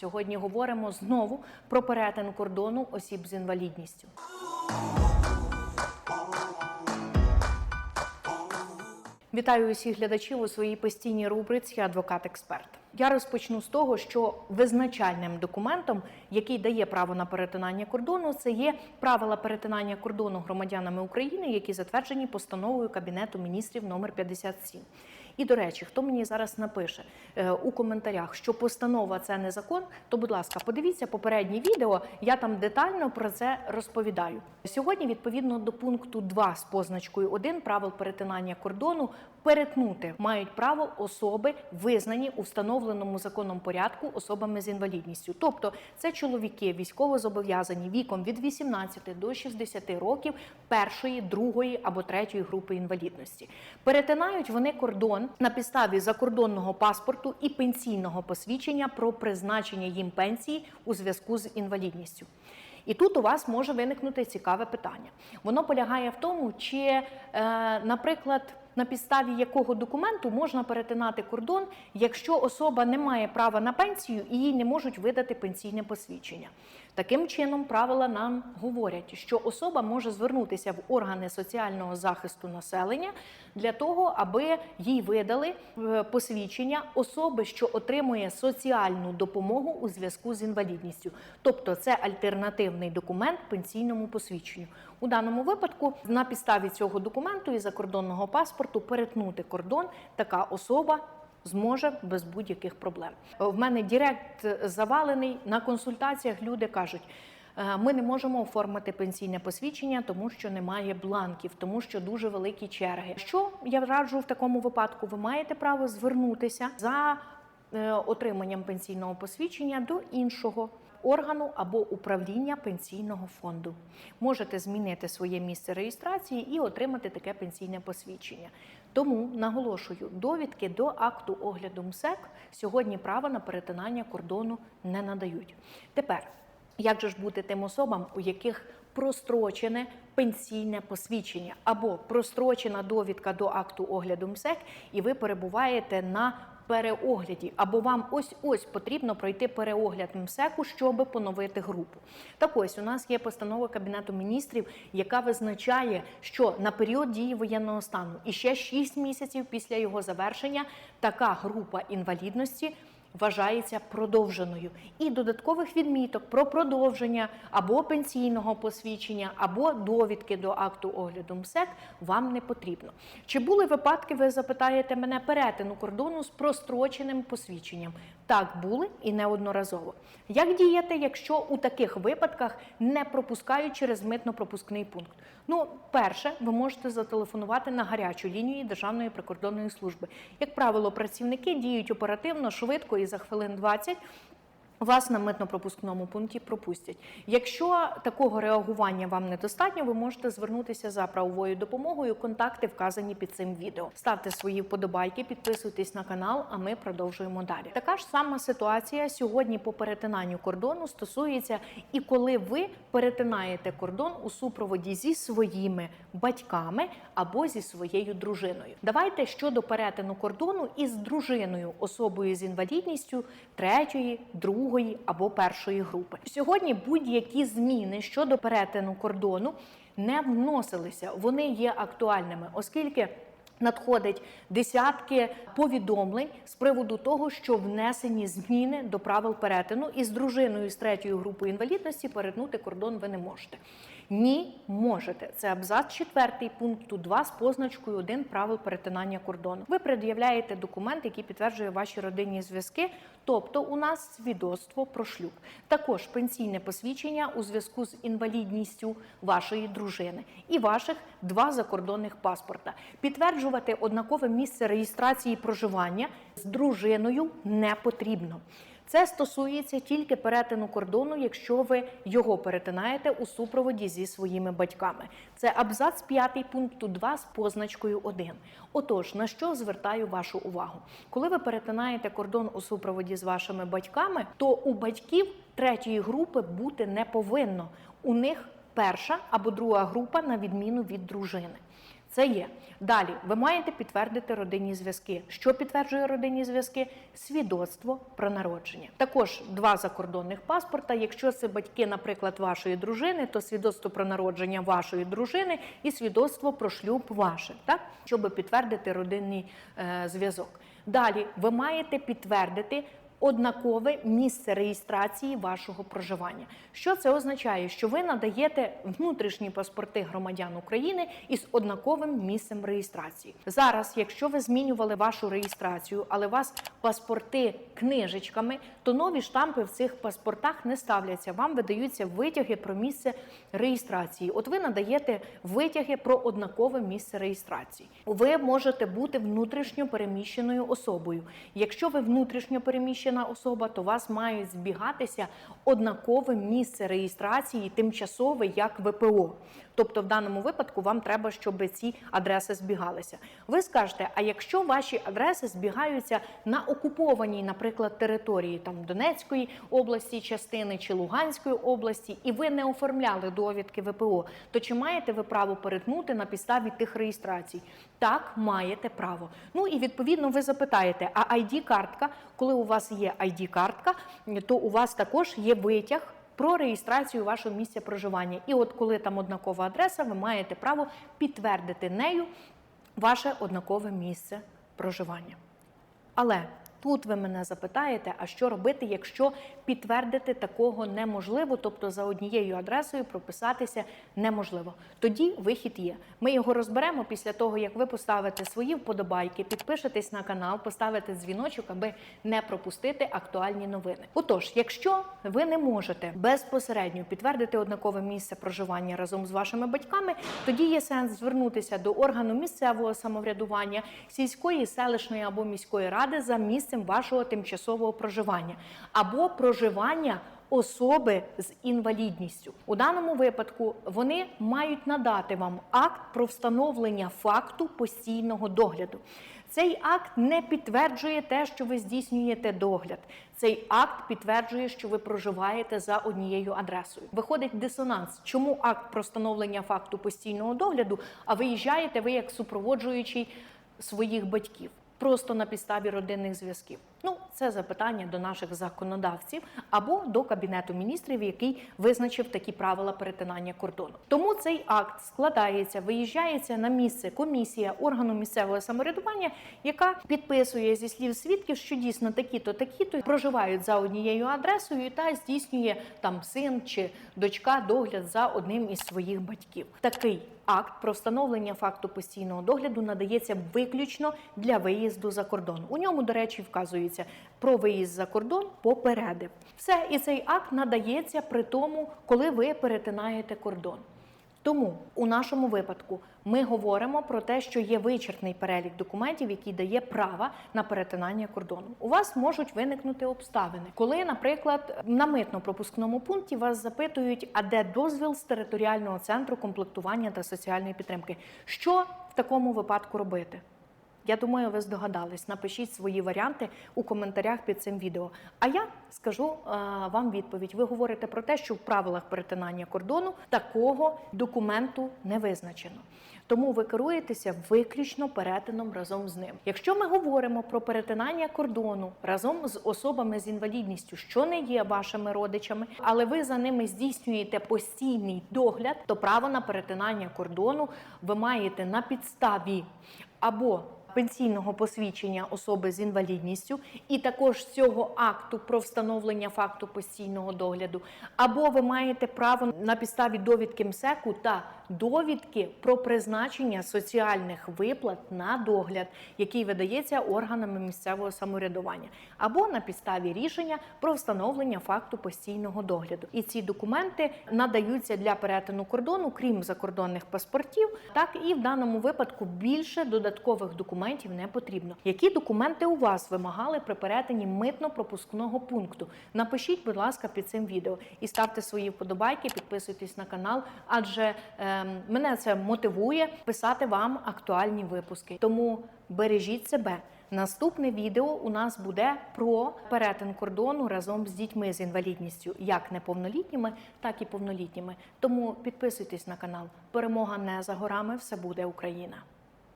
Сьогодні говоримо знову про перетин кордону осіб з інвалідністю. Вітаю усіх глядачів у своїй постійній рубриці Адвокат-експерт. Я розпочну з того, що визначальним документом, який дає право на перетинання кордону, це є правила перетинання кордону громадянами України, які затверджені постановою Кабінету міністрів номер 57. І до речі, хто мені зараз напише е, у коментарях, що постанова це не закон, то будь ласка, подивіться попереднє відео. Я там детально про це розповідаю. Сьогодні, відповідно до пункту 2 з позначкою 1 правил перетинання кордону, перетнути мають право особи, визнані у встановленому законом порядку особами з інвалідністю. Тобто це чоловіки військовозобов'язані віком від 18 до 60 років першої, другої або третьої групи інвалідності. Перетинають вони кордон на підставі закордонного паспорту і пенсійного посвідчення про призначення їм пенсії у зв'язку з інвалідністю. І тут у вас може виникнути цікаве питання. Воно полягає в тому, чи, е, наприклад, на підставі якого документу можна перетинати кордон, якщо особа не має права на пенсію і їй не можуть видати пенсійне посвідчення. Таким чином, правила нам говорять, що особа може звернутися в органи соціального захисту населення для того, аби їй видали е, посвідчення особи, що отримує соціальну допомогу у зв'язку з інвалідністю. Тобто це альтернативний документ пенсійному посвідченню. У даному випадку на підставі цього документу і закордонного паспорту перетнути кордон така особа зможе без будь-яких проблем. В мене Директ завалений на консультаціях. Люди кажуть. «Е, Ми не можемо оформити пенсійне посвідчення, тому що немає бланків, тому що дуже великі черги. Що я раджу в такому випадку? Ви маєте право звернутися за е, отриманням пенсійного посвідчення до іншого органу або управління пенсійного фонду. Можете змінити своє місце реєстрації і отримати таке пенсійне посвідчення. Тому наголошую, довідки до акту огляду МСЕК сьогодні права на перетинання кордону не надають. Тепер, як же ж бути тим особам, у яких прострочене пенсійне посвідчення або прострочена довідка до акту огляду МСЕК, і ви перебуваєте на переогляді, або вам ось ось потрібно пройти переогляд МСЕКу, щоб поновити групу. Так ось у нас є постанова Кабінету міністрів, яка визначає, що на період дії воєнного стану і ще 6 місяців після його завершення така група інвалідності. Вважається продовженою і додаткових відміток про продовження або пенсійного посвідчення, або довідки до акту огляду МСЕК вам не потрібно. Чи були випадки, ви запитаєте мене перетину кордону з простроченим посвідченням? Так, були і неодноразово. Як діяти, якщо у таких випадках не пропускають через митно-пропускний пункт? Ну, перше, ви можете зателефонувати на гарячу лінію Державної прикордонної служби. Як правило, працівники діють оперативно, швидко і за хвилин 20 вас на митно-пропускному пункті пропустять. Якщо такого реагування вам недостатньо, ви можете звернутися за правовою допомогою. Контакти вказані під цим відео. Ставте свої вподобайки, підписуйтесь на канал, а ми продовжуємо далі. Така ж сама ситуація сьогодні по перетинанню кордону стосується і коли ви перетинаєте кордон у супроводі зі своїми батьками або зі своєю дружиною. Давайте щодо перетину кордону із дружиною, особою з інвалідністю третьої, другої або першої групи. Сьогодні будь-які зміни щодо перетину кордону не вносилися. Вони є актуальними, оскільки. Надходить десятки повідомлень з приводу того, що внесені зміни до правил перетину і з дружиною з третьої групи інвалідності перетнути кордон ви не можете. Ні, можете. Це абзац 4 пункту 2 з позначкою 1 правил перетинання кордону. Ви пред'являєте документ, який підтверджує ваші родинні зв'язки, тобто у нас свідоцтво про шлюб. Також пенсійне посвідчення у зв'язку з інвалідністю вашої дружини і ваших два закордонних паспорта. Підтверджувати однакове місце реєстрації проживання з дружиною не потрібно. Це стосується тільки перетину кордону, якщо ви його перетинаєте у супроводі зі своїми батьками. Це абзац 5 пункту 2 з позначкою 1. Отож, на що звертаю вашу увагу? Коли ви перетинаєте кордон у супроводі з вашими батьками, то у батьків третьої групи бути не повинно. У них перша або друга група на відміну від дружини. Це є. Далі ви маєте підтвердити родинні зв'язки. Що підтверджує родинні зв'язки? Свідоцтво про народження. Також два закордонних паспорта. Якщо це батьки, наприклад, вашої дружини, то свідоцтво про народження вашої дружини і свідоцтво про шлюб ваше, так щоб підтвердити родинний е, зв'язок. Далі ви маєте підтвердити однакове місце реєстрації вашого проживання. Що це означає? Що ви надаєте внутрішні паспорти громадян України із однаковим місцем реєстрації. Зараз, якщо ви змінювали вашу реєстрацію, але у вас паспорти книжечками, то нові штампи в цих паспортах не ставляться. Вам видаються витяги про місце реєстрації. От ви надаєте витяги про однакове місце реєстрації. Ви можете бути внутрішньо переміщеною особою. Якщо ви внутрішньо переміщена особа, то у вас мають збігатися однакове місце реєстрації, тимчасове як ВПО. Тобто, в даному випадку вам треба, щоб ці адреси збігалися. Ви скажете, а якщо ваші адреси збігаються на окупованій, наприклад, території там Донецької області, частини чи Луганської області, і ви не оформляли довідки ВПО, то чи маєте ви право перетнути на підставі тих реєстрацій? Так, маєте право. Ну і відповідно ви запитаєте, а id картка коли у вас є id картка то у вас також є витяг про реєстрацію вашого місця проживання. І от коли там однакова адреса, ви маєте право підтвердити нею ваше однакове місце проживання. Але тут ви мене запитаєте, а що робити, якщо підтвердити такого неможливо, тобто за однією адресою прописатися неможливо. Тоді вихід є. Ми його розберемо після того, як ви поставите свої вподобайки, підпишетесь на канал, поставите дзвіночок, аби не пропустити актуальні новини. Отож, якщо ви не можете безпосередньо підтвердити однакове місце проживання разом з вашими батьками, тоді є сенс звернутися до органу місцевого самоврядування, сільської, селищної або міської ради за місцем вашого тимчасового проживання або проживання особи з інвалідністю. У даному випадку вони мають надати вам акт про встановлення факту постійного догляду. Цей акт не підтверджує те, що ви здійснюєте догляд. Цей акт підтверджує, що ви проживаєте за однією адресою. Виходить дисонанс. Чому акт про встановлення факту постійного догляду, а виїжджаєте ви як супроводжуючий своїх батьків? Просто на підставі родинних зв'язків. Ну, це запитання до наших законодавців або до кабінету міністрів, який визначив такі правила перетинання кордону. Тому цей акт складається, виїжджається на місце комісія органу місцевого самоврядування, яка підписує зі слів свідків, що дійсно такі-то, такі-то проживають за однією адресою та здійснює там син чи дочка догляд за одним із своїх батьків. Такий акт про встановлення факту постійного догляду надається виключно для виїзду за кордон. У ньому, до речі, вказується про виїзд за кордон попередив. Все, і цей акт надається при тому, коли ви перетинаєте кордон. Тому у нашому випадку ми говоримо про те, що є вичерпний перелік документів, який дає право на перетинання кордону. У вас можуть виникнути обставини, коли, наприклад, на митно-пропускному пункті вас запитують, а де дозвіл з територіального центру комплектування та соціальної підтримки. Що в такому випадку робити? Я думаю, ви здогадались. Напишіть свої варіанти у коментарях під цим відео. А я скажу е, вам відповідь. Ви говорите про те, що в правилах перетинання кордону такого документу не визначено. Тому ви керуєтеся виключно перетином разом з ним. Якщо ми говоримо про перетинання кордону разом з особами з інвалідністю, що не є вашими родичами, але ви за ними здійснюєте постійний догляд, то право на перетинання кордону ви маєте на підставі або пенсійного посвідчення особи з інвалідністю, і також цього акту про встановлення факту постійного догляду, або ви маєте право на підставі довідки МСЕКу та довідки про призначення соціальних виплат на догляд, який видається органами місцевого самоврядування, або на підставі рішення про встановлення факту постійного догляду. І ці документи надаються для перетину кордону, крім закордонних паспортів, так і в даному випадку більше додаткових документів не потрібно. Які документи у вас вимагали при перетині митно-пропускного пункту? Напишіть, будь ласка, під цим відео і ставте свої вподобайки, підписуйтесь на канал, адже е, мене це мотивує писати вам актуальні випуски. Тому бережіть себе, Наступне відео у нас буде про перетин кордону разом з дітьми з інвалідністю, як неповнолітніми, так і повнолітніми. Тому підписуйтесь на канал. Перемога не за горами, все буде Україна.